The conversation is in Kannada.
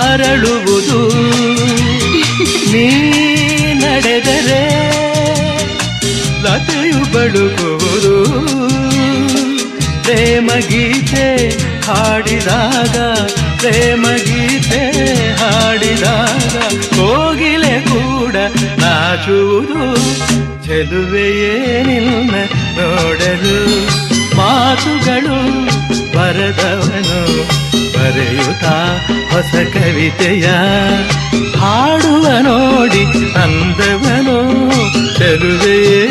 ಅರಳುವುದು. ನೀ ನಡೆದರೆ ಲತೆಯು ಬಳುಕುವುದು. ಪ್ರೇಮ ಗೀತೆ ಹಾಡಿದಾಗ ಪ್ರೇಮ ಗೀತೆ ಹಾಡಿದಾಗ ಕೋಗಿಲೆ ಕೂಡ ನಾಚುವುದು. ಚೆಲುವೆಯೇ ನೋಡಲು, ಮಾತುಗಳು ಬರದವನು ಬರೆಯುತ್ತಾ ಹೊಸ ಕವಿತೆಯ ಹಾಡುವ ನೋಡಿ ಅಂದವನು ಚೆಲುವೆಯೇ